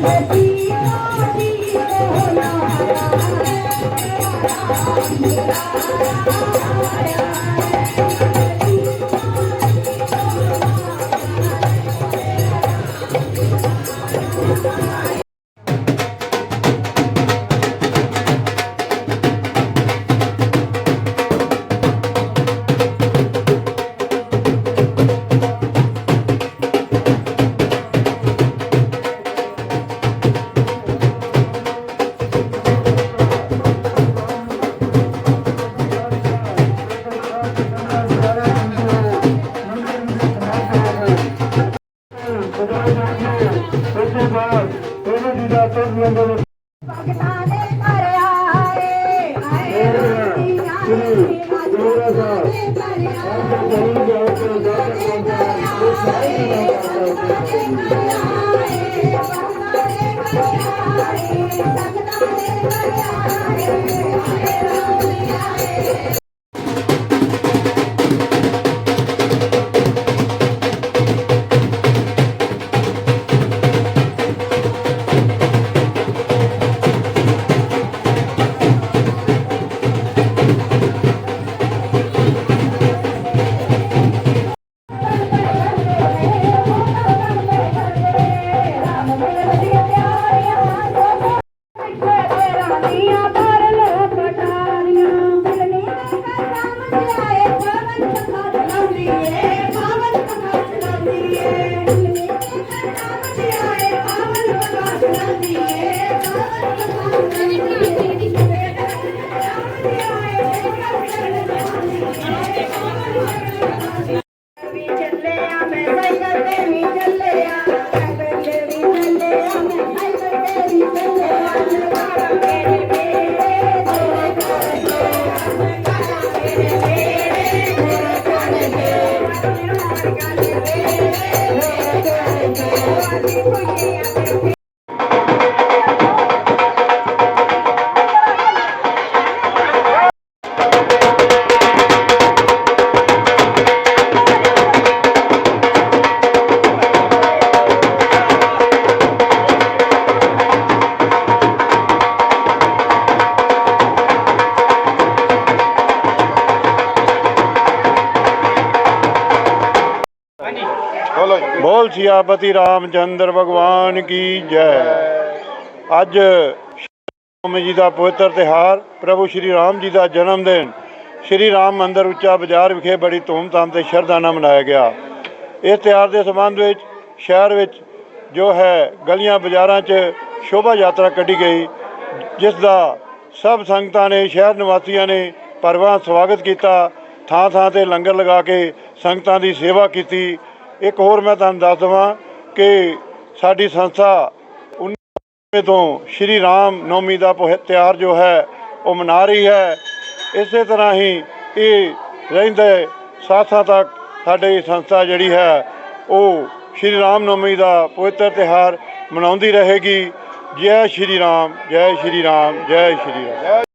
Thank you. ਦੇ ਘਰ ਆਏ ਆਏ ਰੋਟੀਆਂ ਦੇ ਭਗਤਾਂ ਦੇ ਘਰ ਵੀ ਚੱਲਿਆ ਮੈਂ ਸਾਈਕਲ ਤੇ ਵੀ ਚੱਲਿਆ ਸਾਈਕਲ ਤੇ ਵੀ ਚੱਲਿਆ ਮੈਂ ਸਾਈਕਲ ਤੇ ਵੀ ਚੱਲਿਆ ਜਵਾਰਾ ਮੇਰੇ ਤੇਰੇ ਕੋਲ ਬੋਲ ਸਿਆਪਤੀ ਰਾਮਚੰਦਰ ਭਗਵਾਨ ਕੀ ਜੈ। ਅੱਜ ਸ਼੍ਰੀ ਜੀ ਦਾ ਪਵਿੱਤਰ ਤਿਹਾਰ ਪ੍ਰਭੂ ਸ਼੍ਰੀ ਰਾਮ ਜੀ ਦਾ ਜਨਮ ਦਿਨ, ਸ਼੍ਰੀ ਰਾਮ ਮੰਦਰ ਉੱਚਾ ਬਾਜ਼ਾਰ ਵਿਖੇ ਬੜੀ ਧੂਮਧਾਮ ਤੇ ਸ਼ਰਧਾ ਨਾਲ ਮਨਾਇਆ ਗਿਆ। ਇਸ ਤਿਹਾਰ ਦੇ ਸੰਬੰਧ ਵਿੱਚ ਸ਼ਹਿਰ ਵਿੱਚ ਜੋ ਹੈ ਗਲੀਆਂ ਬਾਜ਼ਾਰਾਂ 'ਚ ਸ਼ੋਭਾ ਯਾਤਰਾ ਕੱਢੀ ਗਈ, ਜਿਸ ਦਾ ਸਭ ਸੰਗਤਾਂ ਨੇ, ਸ਼ਹਿਰ ਨਿਵਾਸੀਆਂ ਨੇ ਪਰਵਾਹ ਸਵਾਗਤ ਕੀਤਾ। ਥਾਂ ਥਾਂ ਤੇ ਲੰਗਰ ਲਗਾ ਕੇ ਸੰਗਤਾਂ ਦੀ ਸੇਵਾ ਕੀਤੀ। ਇੱਕ ਹੋਰ ਮੈਂ ਤੁਹਾਨੂੰ ਦੱਸ ਦੇਵਾਂ ਕਿ ਸਾਡੀ ਸੰਸਥਾ 19 ਤੋਂ ਸ਼੍ਰੀ ਰਾਮ ਨੌਮੀ ਦਾ ਪੁਹ- ਤਿਉਹਾਰ ਜੋ ਹੈ, ਉਹ ਮਨਾ ਰਹੀ ਹੈ। ਇਸੇ ਤਰ੍ਹਾਂ ਹੀ ਇਹ ਰਹਿੰਦੇ ਸਾਥਾਂ ਤੱਕ ਸਾਡੀ ਸੰਸਥਾ ਜਿਹੜੀ ਹੈ, ਉਹ ਸ਼੍ਰੀ ਰਾਮ ਨੌਮੀ ਦਾ ਪਵਿੱਤਰ ਤਿਉਹਾਰ ਮਨਾਉਂਦੀ ਰਹੇਗੀ। ਜੈ ਸ਼੍ਰੀ ਰਾਮ, ਜੈ ਸ਼੍ਰੀ ਰਾਮ, ਜੈ ਸ਼੍ਰੀ ਰਾਮ।